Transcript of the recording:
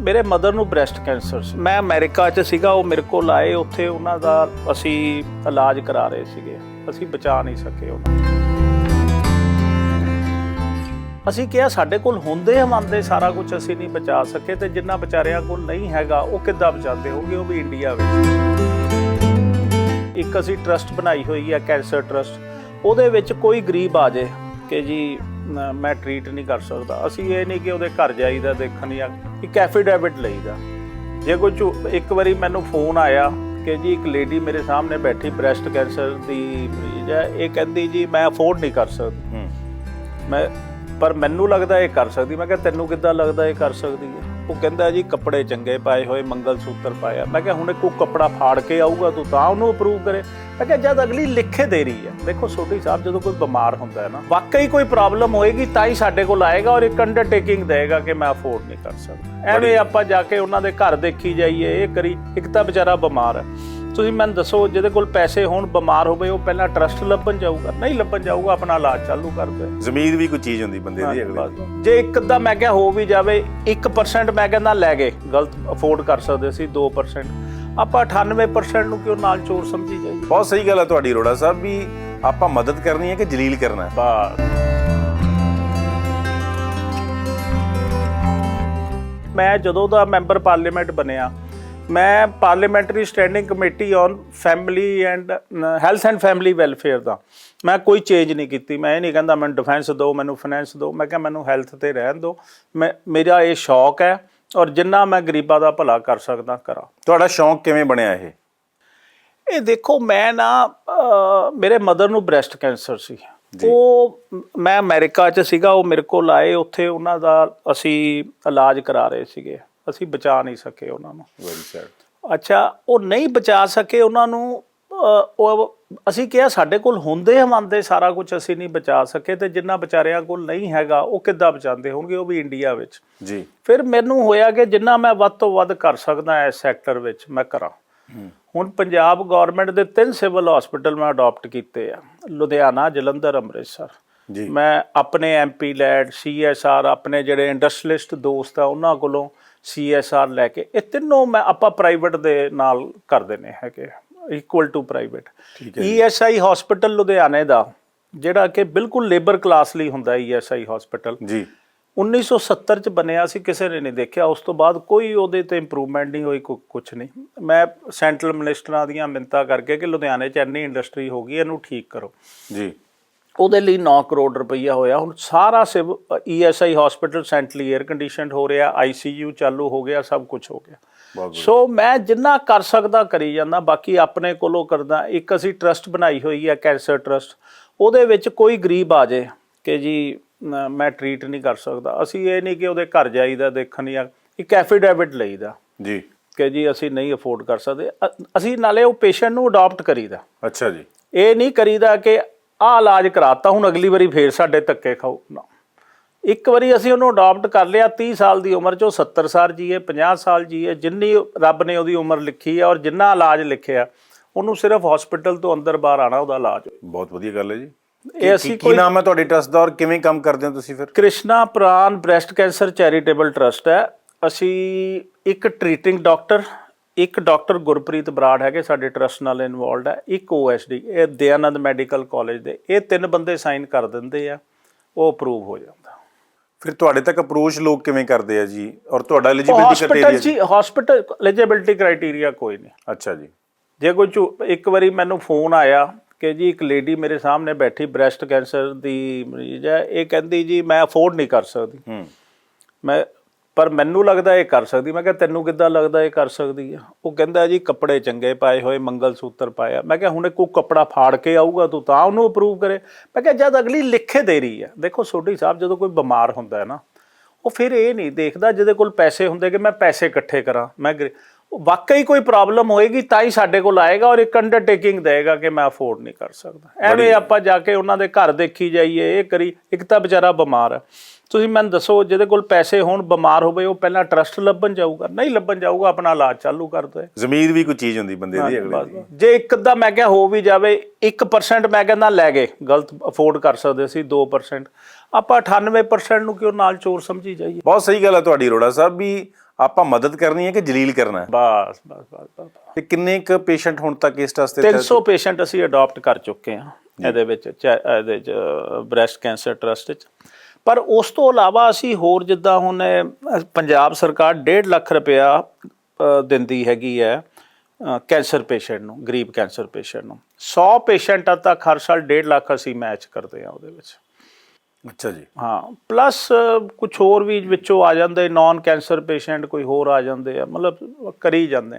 ਮੇਰੇ ਮਦਰ ਨੂੰ breast cancer ਸੀ। ਮੈਂ ਅਮਰੀਕਾ 'ਚ ਸੀਗਾ, ਉਹ ਮੇਰੇ ਕੋਲ ਆਏ, ਉੱਥੇ ਉਹਨਾਂ ਦਾ ਅਸੀਂ ਇਲਾਜ ਕਰਾ ਰਹੇ ਸੀਗੇ। ਅਸੀਂ ਬਚਾ ਨਹੀਂ ਸਕੇ ਉਹਨਾਂ ਅਸੀਂ ਕਿਹਾ, ਸਾਡੇ ਕੋਲ ਹੁੰਦੇ ਹਮੰਦੇ ਸਾਰਾ ਕੁਝ ਅਸੀਂ ਨਹੀਂ ਬਚਾ ਸਕੇ ਤੇ ਜਿੰਨਾ ਵਿਚਾਰਿਆਂ ਕੋਲ ਨਹੀਂ ਹੈਗਾ, ਉਹ ਕਿੱਦਾਂ ਬਚਾਉਂਦੇ ਹੋਗੇ ਉਹ ਵੀ ਇੰਡੀਆ ਵਿੱਚ। ਇੱਕ ਅਸੀਂ ਟਰਸਟ ਬਣਾਈ ਹੋਈ ਹੈ ਕੈਂਸਰ ਟਰਸਟ ਉਹਦੇ ਵਿੱਚ ਕੋਈ ਗਰੀਬ ਆ ਜਾਏ ਕਿ ਜੀ, ਮੈਂ ਟ੍ਰੀਟ ਨਹੀਂ ਕਰ ਸਕਦਾ। ਅਸੀਂ ਇਹ ਨਹੀਂ ਕਿ ਉਹਦੇ ਘਰ ਜਾਈਦਾ ਦੇਖਣ ਜਾਂ ਇੱਕ ਐਫੀਡੈਵਿਟ ਲਈਦਾ। ਜੇ ਕੋਈ ਇੱਕ ਵਾਰੀ ਮੈਨੂੰ ਫੋਨ ਆਇਆ ਕਿ ਜੀ ਇੱਕ ਲੇਡੀ ਮੇਰੇ ਸਾਹਮਣੇ ਬੈਠੀ ਬ੍ਰੈਸਟ ਕੈਂਸਰ ਦੀ ਮਰੀਜ਼ ਹੈ ਇਹ ਕਹਿੰਦੀ ਜੀ ਮੈਂ ਅਫੋਰਡ ਨਹੀਂ ਕਰ ਸਕਦੀ। ਮੈਂ ਪਰ ਮੈਨੂੰ ਲੱਗਦਾ ਇਹ ਕਰ ਸਕਦੀ। ਮੈਂ ਕਿਹਾ ਤੈਨੂੰ ਕਿੱਦਾਂ ਲੱਗਦਾ ਇਹ ਕਰ ਸਕਦੀ ਹੈ? ਉਹ ਕਹਿੰਦਾ ਜੀ ਕੱਪੜੇ ਚੰਗੇ ਪਾਏ ਹੋਏ ਮੰਗਲ ਸੂਤਰ ਪਾਇਆ। ਮੈਂ ਕਿਹਾ ਹੁਣ ਕੋਈ ਕੱਪੜਾ ਫਾੜ ਕੇ ਆਊਗਾ ਤੂੰ ਤਾਂ ਉਹਨੂੰ ਅਪਰੂਵ ਕਰੇ। ਮੈਂ ਕਿਹਾ ਜਦ ਅਗਲੀ ਲਿਖੇ ਦੇ ਰਹੀ ਹੈ। ਦੇਖੋ ਸੋਢੀ ਸਾਹਿਬ ਜਦੋਂ ਕੋਈ ਬਿਮਾਰ ਹੁੰਦਾ ਹੈ ਨਾ ਵਾਕਈ ਕੋਈ ਪ੍ਰੋਬਲਮ ਹੋਏਗੀ ਤਾਂ ਹੀ ਸਾਡੇ ਕੋਲ ਆਏਗਾ ਔਰ ਇੱਕ ਅੰਡਰਟੇਕਿੰਗ ਦੇਗਾ ਕਿ ਮੈਂ ਅਫੋਰਡ ਨਹੀਂ ਕਰ ਸਕਦਾ। ਐਵੇਂ ਆਪਾਂ ਜਾ ਕੇ ਉਹਨਾਂ ਦੇ ਘਰ ਦੇਖੀ ਜਾਈਏ ਇਹ ਕਰੀ ਇੱਕ ਤਾਂ ਵਿਚਾਰਾ ਬਿਮਾਰ ਹੈ। ਤੁਸੀਂ ਮੈਨੂੰ ਦੱਸੋ ਜਿਹਦੇ ਕੋਲ ਪੈਸੇ ਹੋਣ ਬਿਮਾਰ ਹੋਵੇ ਉਹ ਪਹਿਲਾਂ ਟਰਸਟ ਲੱਭਣ ਜਾਊਗਾ। ਨਹੀਂ ਲੱਭਣ ਜਾਊਗਾ ਆਪਣਾ ਇਲਾਜ ਚਾਲੂ ਕਰ ਦੇ ਜ਼ਮੀਰ ਵੀ ਕੋਈ ਚੀਜ਼ ਹੁੰਦੀ ਬੰਦੇ ਦੀ ਅਗਲੇ। ਜੇ ਇੱਕ ਅੱਧਾ ਮੈਂ ਕਿਹਾ ਹੋ ਵੀ ਜਾਵੇ 1% ਮੈਂ ਕਹਿੰਦਾ ਲੈ ਗਏ। ਗਲਤ ਅਫੋਰਡ ਕਰ ਸਕਦੇ ਸੀ 2% ਆਪਾਂ 98% ਨੂੰ ਕਿਉਂ ਨਾਲ ਚੋਰ ਸਮਝੀ ਜਾਈਏ? ਬਹੁਤ ਸਹੀ ਗੱਲ ਹੈ ਤੁਹਾਡੀ ਅਰੋੜਾ ਸਾਹਿਬ ਵੀ ਆਪਾਂ ਮਦਦ ਕਰਨੀ ਹੈ ਕਿ ਜਲੀਲ ਕਰਨਾ ਹੈ? ਬਸ। ਮੈਂ ਜਦੋਂ ਦਾ ਮੈਂਬਰ ਪਾਰਲੀਮੈਂਟ ਬਣਿਆ ਮੈਂ parliamentary standing committee on family and health and family welfare ਦਾ। ਮੈਂ ਕੋਈ ਚੇਂਜ ਨਹੀਂ ਕੀਤੀ। ਮੈਂ ਇਹ ਨਹੀਂ ਕਹਿੰਦਾ ਮੈਨੂੰ ਡਿਫੈਂਸ ਦਿਓ ਮੈਨੂੰ ਫਾਈਨੈਂਸ ਦਿਓ। ਮੈਂ ਕਿਹਾ ਮੈਨੂੰ ਹੈਲਥ ਤੇ ਰਹਿਣ ਦਿਓ। ਮੈਂ ਮੇਰਾ ਇਹ ਸ਼ੌਕ ਹੈ ਔਰ ਜਿੰਨਾ ਮੈਂ ਗਰੀਬਾਂ ਦਾ ਭਲਾ ਕਰ ਸਕਦਾ ਕਰਾਂ। ਤੁਹਾਡਾ ਸ਼ੌਂਕ ਕਿਵੇਂ ਬਣਿਆ ਇਹ? ਇਹ ਦੇਖੋ ਮੈਂ ਨਾ ਮੇਰੇ ਮਦਰ ਨੂੰ ਬ੍ਰੈਸਟ ਕੈਂਸਰ ਸੀ। ਉਹ ਮੈਂ ਅਮਰੀਕਾ 'ਚ ਸੀਗਾ। ਉਹ ਮੇਰੇ ਕੋਲ ਆਏ। ਉੱਥੇ ਉਹਨਾਂ ਦਾ ਅਸੀਂ ਇਲਾਜ ਕਰਾ ਰਹੇ ਸੀਗੇ। ਅਸੀਂ ਬਚਾ ਨਹੀਂ ਸਕੇ ਉਹਨਾਂ ਨੂੰ। ਵੈਰੀ ਸੈਡ ਅੱਛਾ ਉਹ ਨਹੀਂ ਬਚਾ ਸਕੇ ਉਹਨਾਂ ਨੂੰ ਉਹ ਅਸੀਂ ਕਿਹਾ ਸਾਡੇ ਕੋਲ ਹੁੰਦੇ ਹਮੰਦੇ ਸਾਰਾ ਕੁਝ ਅਸੀਂ ਨਹੀਂ ਬਚਾ ਸਕੇ ਤੇ ਜਿੰਨਾ ਵਿਚਾਰਿਆਂ ਕੋਲ ਨਹੀਂ ਹੈਗਾ ਉਹ ਕਿੱਦਾਂ ਬਚਾਉਂਦੇ ਹੋਣਗੇ? ਉਹ ਵੀ ਇੰਡੀਆ ਵਿੱਚ। ਜੀ। ਫਿਰ ਮੈਨੂੰ ਹੋਇਆ ਕਿ ਜਿੰਨਾ ਮੈਂ ਵੱਧ ਤੋਂ ਵੱਧ ਕਰ ਸਕਦਾ ਇਸ ਸੈਕਟਰ ਵਿੱਚ ਮੈਂ ਕਰਾਂ। ਹੁਣ ਪੰਜਾਬ ਗਵਰਨਮੈਂਟ ਦੇ ਤਿੰਨ ਸਿਵਲ ਹਸਪੀਟਲ ਮੈਂ ਅਡਾਪਟ ਕੀਤੇ ਆ। ਲੁਧਿਆਣਾ ਜਲੰਧਰ ਅੰਮ੍ਰਿਤਸਰ। ਜੀ। ਮੈਂ ਆਪਣੇ ਐਮਪੀ ਲੈਡ ਸੀਐਸਆਰ ਆਪਣੇ ਜਿਹੜੇ ਇੰਡਸਟਰੀਲਿਸਟ ਦੋਸਤ ਆ ਉਹਨਾਂ ਕੋਲੋਂ ਸੀਐਸਆਰ ਲੈ ਕੇ ਇਹ ਤਿੰਨੋਂ ਮੈਂ ਆਪਾਂ ਪ੍ਰਾਈਵੇਟ ਦੇ ਨਾਲ ਕਰਦੇ ਨੇ ਹੈਗੇ equal to private ESI hospital ਲੁਧਿਆਣੇ ਦਾ ਜਿਹੜਾ ਕਿ ਬਿਲਕੁਲ ਲੇਬਰ ਕਲਾਸ ਲਈ ਹੁੰਦਾ ਈਐਸਆਈ ਹਸਪੀਟਲ ਜੀ। 1970 ਚ ਬਣਿਆ ਸੀ ਕਿਸੇ ਨੇ ਨਹੀਂ ਦੇਖਿਆ ਉਸ ਤੋਂ ਬਾਅਦ ਕੋਈ ਉਹਦੇ ਤੇ ਇੰਪਰੂਵਮੈਂਟ ਨਹੀਂ ਹੋਈ ਕੁਝ ਨਹੀਂ। ਮੈਂ ਸੈਂਟਰਲ ਮਿਨਿਸਟਰਾਂ ਦੀਆਂ ਮਿੰਤਾ ਕਰਕੇ ਕਿ ਲੁਧਿਆਣੇ ਚ ਇੰਨੀ ਇੰਡਸਟਰੀ ਹੋ ਗਈ ਇਹਨੂੰ ਠੀਕ ਕਰੋ। ਜੀ। ਉਹਦੇ ਲਈ 9 ਕਰੋੜ ਰੁਪਈਆ ਹੋਇਆ। ਹੁਣ ਸਾਰਾ Shiv ESI hospital centrally air conditioned ਹੋ ਰਿਹਾ ਆਈਸੀਯੂ ਚਾਲੂ ਹੋ ਗਿਆ ਸਭ ਕੁਝ ਹੋ ਗਿਆ। ਸੋ ਮੈਂ ਜਿੰਨਾ ਕਰ ਸਕਦਾ ਕਰੀ ਜਾਂਦਾ ਬਾਕੀ ਆਪਣੇ ਕੋਲੋਂ ਕਰਦਾ। ਇੱਕ ਅਸੀਂ ਟਰਸਟ ਬਣਾਈ ਹੋਈ ਹੈ ਕੈਂਸਰ ਟਰਸਟ ਉਹਦੇ ਵਿੱਚ ਕੋਈ ਗਰੀਬ ਆ ਜਾਏ ਕਿ ਜੀ ਮ- ਟ੍ਰੀਟ ਨਹੀਂ ਕਰ ਸਕਦਾ। ਅਸੀਂ ਇਹ ਨਹੀਂ ਕਿ ਉਹਦੇ ਘਰ ਜਾਈਦਾ ਦੇਖਣ ਜਾਂ ਇੱਕ ਐਫੀਡੈਵਿਟ ਲਈਦਾ ਜੀ। ਕਿ ਜੀ ਅਸੀਂ ਨਹੀਂ ਅਫੋਰਡ ਕਰ ਸਕਦੇ। ਅਸੀਂ ਨਾਲੇ ਉਹ ਪੇਸ਼ੈਂਟ ਨੂੰ ਅਡਾਪਟ ਕਰੀਦਾ। ਅੱਛਾ ਜੀ। ਇਹ ਨਹੀਂ ਕਰੀਦਾ ਕਿ ਆਹ ਇਲਾਜ ਕਰਾਤਾ ਹੁਣ ਅਗਲੀ ਵਾਰੀ ਫੇਰ ਸਾਡੇ ਧੱਕੇ ਖਾਓ। ਨਾ। ਇੱਕ ਵਾਰੀ ਅਸੀਂ ਉਹਨੂੰ ਅਡਾਪਟ ਕਰ ਲਿਆ 30 ਸਾਲ ਦੀ ਉਮਰ 'ਚ ਉਹ 70 ਸਾਲ ਜੀਏ 50 ਸਾਲ ਜੀਏ ਜਿੰਨੀ ਰੱਬ ਨੇ ਉਹਦੀ ਉਮਰ ਲਿਖੀ ਹੈ ਔਰ ਜਿੰਨਾ ਇਲਾਜ ਲਿਖਿਆ ਉਹਨੂੰ ਸਿਰਫ ਹਸਪੀਟਲ ਤੋਂ ਅੰਦਰ ਬਾਹਰ ਆਣਾ ਉਹਦਾ ਇਲਾਜ। ਬਹੁਤ ਵਧੀਆ ਗੱਲ ਹੈ ਜੀ। ਇਹ ਅਸੀਂ ਕੀ ਨਾਮ ਹੈ ਤੁਹਾਡੀ ਟਰਸਟ ਦਾ ਔਰ ਕਿਵੇਂ ਕੰਮ ਕਰਦੇ ਹੋ ਤੁਸੀਂ ਫਿਰ? Krishna Pran breast cancer charitable trust ਹੈ। ਅਸੀਂ ਇੱਕ ਟ੍ਰੀਟਿੰਗ ਡਾਕਟਰ ਇੱਕ ਡਾਕਟਰ ਗੁਰਪ੍ਰੀਤ ਬਰਾੜ ਹੈਗੇ ਸਾਡੇ ਟਰਸਟ ਨਾਲ ਇਨਵੋਲਡ ਹੈ ਇੱਕ ਓਐਸਡੀ ਇਹ ਦਯਾਨੰਦ ਮੈਡੀਕਲ ਕਾਲਜ ਦੇ ਇਹ ਤਿੰਨ ਬੰਦੇ ਸਾਈਨ ਕਰ ਦਿੰਦੇ ਆ ਉਹ ਅਪਰੂਵ ਹੋ ਜਾਂਦਾ। ਫਿਰ ਤੁਹਾਡੇ ਤੱਕ ਅਪਰੋਚ ਲੋਕ ਕਿਵੇਂ ਕਰਦੇ ਆ ਜੀ? ਔਰ ਤੁਹਾਡਾ ਐਲੀਜੀਬਿਲਟੀ ਹਸਪੀਟਲ ਕ੍ਰਾਈਟੇਰੀਆ ਜੀ? ਹਸਪੀਟਲ ਐਲੀਜੀਬਿਲਟੀ ਕ੍ਰਾਈਟੇਰੀਆ ਕੋਈ ਨਹੀਂ। ਅੱਛਾ ਜੀ। ਜੇ ਕੋਈ ਇੱਕ ਵਾਰੀ ਮੈਨੂੰ ਫੋਨ ਆਇਆ ਕਿ ਜੀ ਇੱਕ ਲੇਡੀ ਮੇਰੇ ਸਾਹਮਣੇ ਬੈਠੀ ਬ੍ਰੈਸਟ ਕੈਂਸਰ ਦੀ ਮਰੀਜ਼ ਹੈ ਇਹ ਕਹਿੰਦੀ ਜੀ ਮੈਂ ਅਫੋਰਡ ਨਹੀਂ ਕਰ ਸਕਦੀ। ਹੂੰ। ਮੈਂ ਪਰ ਮੈਨੂੰ ਲੱਗਦਾ ਇਹ ਕਰ ਸਕਦੀ। ਮੈਂ ਕਿਹਾ, ਤੈਨੂੰ ਕਿੱਦਾਂ ਲੱਗਦਾ ਇਹ ਕਰ ਸਕਦੀ ਆ? ਉਹ ਕਹਿੰਦਾ, ਜੀ, ਕੱਪੜੇ ਚੰਗੇ ਪਾਏ ਹੋਏ ਮੰਗਲ ਸੂਤਰ ਪਾਇਆ। ਮੈਂ ਕਿਹਾ, ਹੁਣ ਕੋਈ ਕੱਪੜਾ ਫਾੜ ਕੇ ਆਊਗਾ ਤੂੰ, ਤਾਂ ਉਹਨੂੰ ਅਪਰੂਵ ਕਰੇ? ਮੈਂ ਕਿਹਾ, ਜਦ ਅਗਲੀ ਲਿਖੇ ਦੇ ਰਹੀ ਹੈ ਦੇਖੋ, ਸੋਢੀ ਸਾਹਿਬ ਜਦੋਂ ਕੋਈ ਬਿਮਾਰ ਹੁੰਦਾ ਹੈ ਨਾ, ਉਹ ਫਿਰ ਇਹ ਨਹੀਂ ਦੇਖਦਾ ਜਿਹਦੇ ਕੋਲ ਪੈਸੇ ਹੁੰਦੇ ਕਿ ਮੈਂ ਪੈਸੇ ਇਕੱਠੇ ਕਰਾਂ। ਮੈਂ ਗਰੀ- ਵਾਕਈ ਕੋਈ ਪ੍ਰੋਬਲਮ ਹੋਏਗੀ ਤਾਂ ਹੀ ਸਾਡੇ ਕੋਲ ਆਏਗਾ ਔਰ ਇੱਕ ਅੰਡਰਟੇਕਿੰਗ ਦੇਗਾ ਕਿ ਮੈਂ ਅਫੋਰਡ ਨਹੀਂ ਕਰ ਸਕਦਾ। ਐਵੇਂ ਆਪਾਂ ਜਾ ਕੇ ਉਹਨਾਂ ਦੇ ਘਰ ਦੇਖੀ ਜਾਈਏ ਇਹ ਕਰੀ ਇੱਕ ਤਾਂ ਵਿਚਾਰਾ ਬਿਮਾਰ ਹੈ। ਤੁਸੀਂ ਮੈਨੂੰ ਦੱਸੋ ਜਿਹਦੇ ਕੋਲ ਪੈਸੇ ਹੋਣ ਬਿਮਾਰ ਹੋਵੇ ਉਹ ਪਹਿਲਾਂ ਟਰਸਟ ਲੱਭਣ ਜਾਊਗਾ? ਨਹੀਂ ਲੱਭਣ ਜਾਊਗਾ ਆਪਣਾ ਇਲਾਜ ਚਾਲੂ ਕਰ ਦੇ ਜ਼ਮੀਰ ਵੀ ਕੋਈ ਚੀਜ਼ ਹੁੰਦੀ ਬੰਦੇ ਦੀ ਅਗਲੇ ਦੀ। ਜੇ ਇੱਕ ਅੱਧਾ ਮੈਂ ਕਿਹਾ ਹੋ ਵੀ ਜਾਵੇ 1% ਮੈਂ ਕਹਿੰਦਾ ਲੈ ਗਏ ਗਲਤ ਅਫੋਰਡ ਕਰ ਸਕਦੇ ਸੀ 2% ਆਪਾਂ 98% ਨੂੰ ਕਿਉਂ ਨਾਲ ਚੋਰ ਸਮਝੀ ਜਾਈਏ? ਬਹੁਤ ਸਹੀ ਗੱਲ ਹੈ ਤੁਹਾਡੀ ਅਰੋੜਾ ਸਾਹਿਬ ਵੀ ਆਪਾਂ ਮਦਦ ਕਰਨੀ ਹੈ ਕਿ ਜਲੀਲ ਕਰਨਾ ਹੈ? ਬਸ ਬਸ ਬਸ ਬਸ। ਤੇ ਕਿੰਨੇ ਕੁ ਪੇਸ਼ੈਂਟ ਹੁਣ ਤੱਕ ਇਸ ਟੈਸਟ ਤੇ 300 ਪੇਸ਼ੈਂਟ ਅਸੀਂ ਅਡਾਪਟ ਕਰ ਚੁੱਕੇ ਹਾਂ ਇਹਦੇ ਵਿੱਚ ਚਾ- ਇਹਦੇ ਚ ਬ੍ਰੈਸਟ ਕੈਂਸਰ ਟਰਸਟ ਚ। ਪਰ ਉਸ ਤੋਂ ਇਲਾਵਾ ਅਸੀਂ ਹੋਰ ਜਿੱਦਾਂ ਹੁਣ ਇਹ, ਪੰਜਾਬ ਸਰਕਾਰ 1.5 ਲੱਖ ਰੁਪਇਆ ਦਿੰਦੀ ਹੈਗੀ ਹੈ ਕੈਂਸਰ ਪੇਸ਼ੈਂਟ ਨੂੰ ਗਰੀਬ ਕੈਂਸਰ ਪੇਸ਼ੈਂਟ ਨੂੰ। 100 ਪੇਸ਼ੈਂਟਾਂ ਤੱਕ ਹਰ ਸਾਲ 1.5 ਲੱਖ ਅਸੀਂ ਮੈਚ ਕਰਦੇ ਹਾਂ ਉਹਦੇ ਵਿੱਚ। ਅੱਛਾ ਜੀ। ਹਾਂ ਪਲੱਸ ਕੁਝ ਹੋਰ ਵੀ ਵਿੱਚੋਂ ਆ ਜਾਂਦੇ ਨਾਨ ਕੈਂਸਰ ਪੇਸ਼ੈਂਟ ਕੋਈ ਹੋਰ ਆ ਜਾਂਦੇ ਆ, ਮਤਲਬ ਕਰੀ ਜਾਂਦੇ